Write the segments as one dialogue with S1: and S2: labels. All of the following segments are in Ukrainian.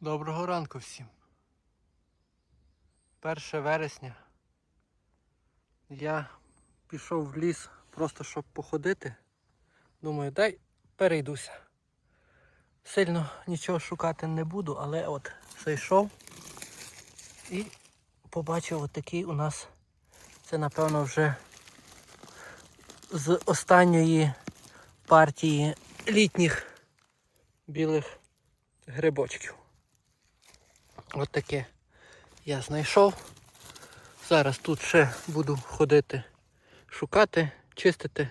S1: Доброго ранку всім. 1 вересня. Я пішов в ліс просто щоб походити. Думаю, дай перейдуся. Сильно нічого шукати не буду, але от зайшов і побачив отакий у нас. Це напевно вже з останньої партії літніх білих грибочків. От таке я знайшов. Зараз тут ще буду ходити, шукати, чистити.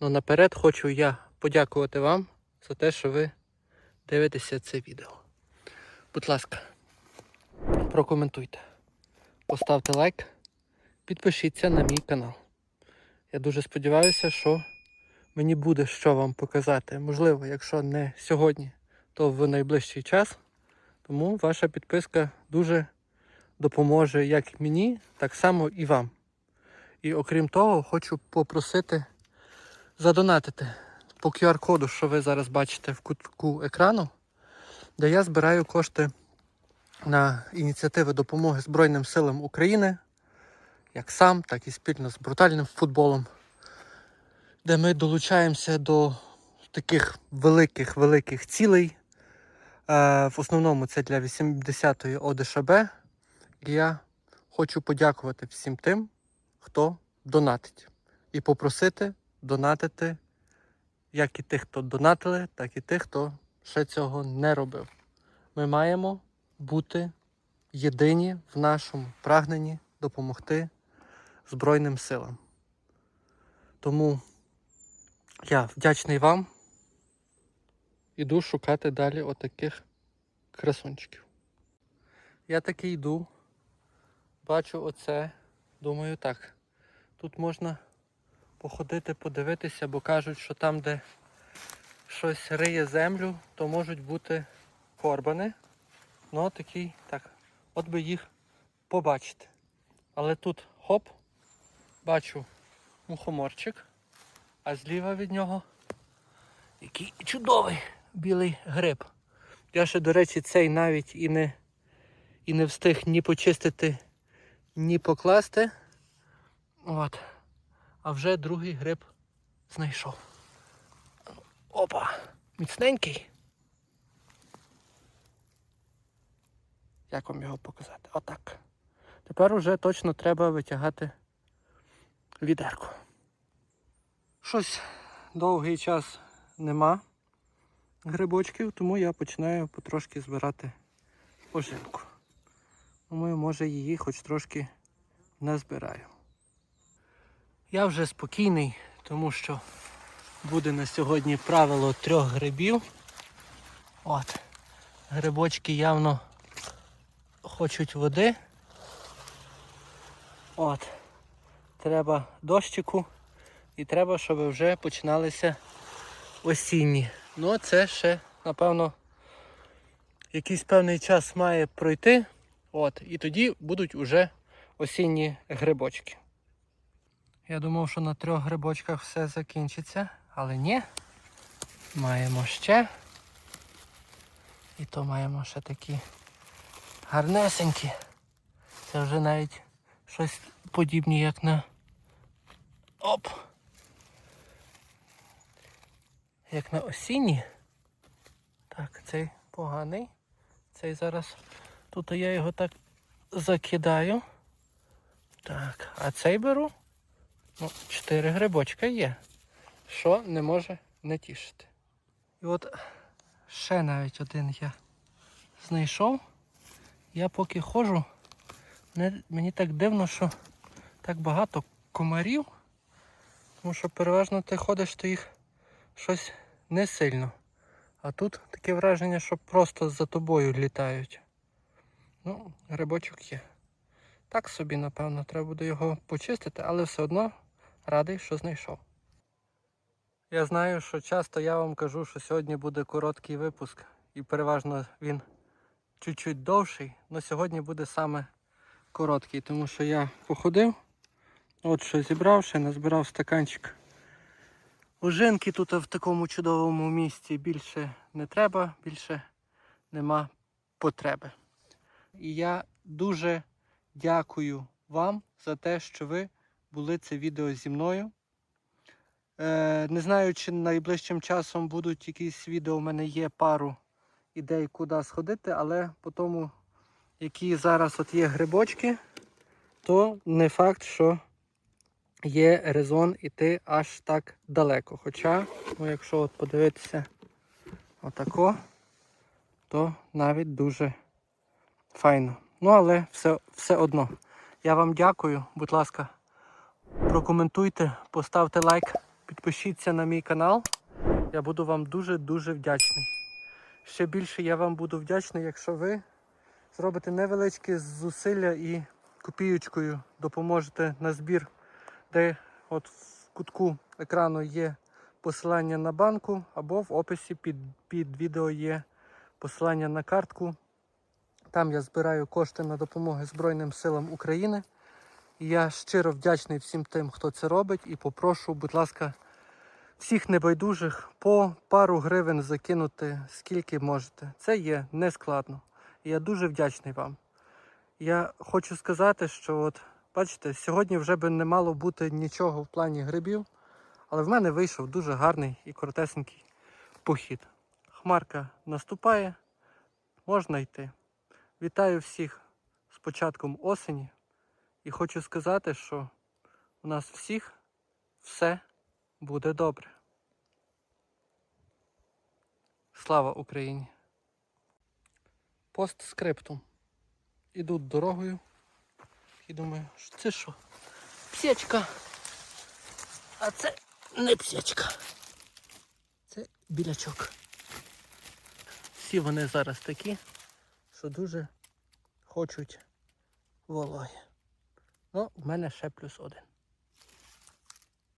S1: Ну наперед хочу я подякувати вам за те, що ви дивитеся це відео. Будь ласка, прокоментуйте, поставте лайк, підпишіться на мій канал. Я дуже сподіваюся, що мені буде що вам показати. Можливо, якщо не сьогодні, то в найближчий час. Тому ваша підписка дуже допоможе як мені, так само і вам. І окрім того, хочу попросити задонатити по QR-коду, що ви зараз бачите в кутку екрану, де я збираю кошти на ініціативи допомоги Збройним силам України, як сам, так і спільно з брутальним футболом, де ми долучаємося до таких великих-великих цілей. Е, В основному це для 80-ї ОДШБ. Я хочу подякувати всім тим, хто донатить. І попросити донатити як і тих, хто донатили, так і тих, хто ще цього не робив. Ми маємо бути єдині в нашому прагненні допомогти Збройним силам. Тому я вдячний вам. Іду шукати далі отаких красунчиків. Я таки йду, бачу оце, думаю так. Тут можна походити, подивитися, бо кажуть, що там, де щось риє землю, то можуть бути корбани. Ну, такий, так, от би їх побачити. Але тут хоп, бачу мухоморчик, а зліва від нього який чудовий білий гриб. Я ще, до речі, цей навіть і не, і не встиг ні почистити, ні покласти. От. А вже другий гриб знайшов. Опа! Міцненький. Як вам його показати? Отак. Тепер уже точно треба витягати відерку. Щось довгий час нема грибочків, тому я починаю потрошки збирати ожинку. Думаю, може її хоч трошки назбираю. Я вже спокійний, тому що буде на сьогодні правило трьох грибів. От. Грибочки явно хочуть води. От. Треба дощику і треба, щоб вже починалися осінні. Ну, це ще, напевно, якийсь певний час має пройти. От, і тоді будуть уже осінні грибочки. Я думав, що на трьох грибочках все закінчиться, але ні. Маємо ще. І то маємо ще такі гарнесенькі. Це вже навіть щось подібне, як на... Оп! Як на осінні. Так, цей поганий. Цей зараз. Тут я його так закидаю. Так, а цей беру. Ну, чотири грибочка є. Що не може не тішити. І от ще навіть один я знайшов. Я поки ходжу, мені так дивно, що так багато комарів. Тому що переважно ти ходиш, то їх щось не сильно. А тут таке враження, що просто за тобою літають. Ну, грибочок є. Так собі, напевно, треба буде його почистити, але все одно радий, що знайшов. Я знаю, що часто я вам кажу, що сьогодні буде короткий випуск, і переважно він чуть-чуть довший, але сьогодні буде саме короткий, тому що я походив, от що зібрав, ще назбирав стаканчик. Ожинки тут в такому чудовому місці більше не треба, більше нема потреби. І я дуже дякую вам за те, що ви були це відео зі мною. Е, не знаю, чи найближчим часом будуть якісь відео. У мене є пару ідей, куди сходити, але по тому, які зараз от є грибочки, то не факт, що є резон іти аж так далеко. Хоча, ну, якщо от подивитися отако, то навіть дуже файно. Ну, але все, все одно. Я вам дякую, будь ласка, прокоментуйте, поставте лайк, підпишіться на мій канал. Я буду вам дуже-дуже вдячний. Ще більше я вам буду вдячний, якщо ви зробите невеличкі зусилля і копієчкою допоможете на збір, де от в кутку екрану є посилання на банку, або в описі під, під відео є посилання на картку. Там я збираю кошти на допомогу Збройним силам України. І я щиро вдячний всім тим, хто це робить, і попрошу, будь ласка, всіх небайдужих по пару гривень закинути скільки можете. Це є нескладно. Я дуже вдячний вам. Я хочу сказати, що от, бачите, сьогодні вже би не мало бути нічого в плані грибів, але в мене вийшов дуже гарний і коротесенький похід. Хмарка наступає, можна йти. Вітаю всіх з початком осені і хочу сказати, що у нас всіх все буде добре. Слава Україні! Постскриптум. Іду дорогою і думаю, що це що? Псячка. А це не псячка. Це білячок. Всі вони зараз такі, що дуже хочуть вологи. Ну, в мене ще плюс один.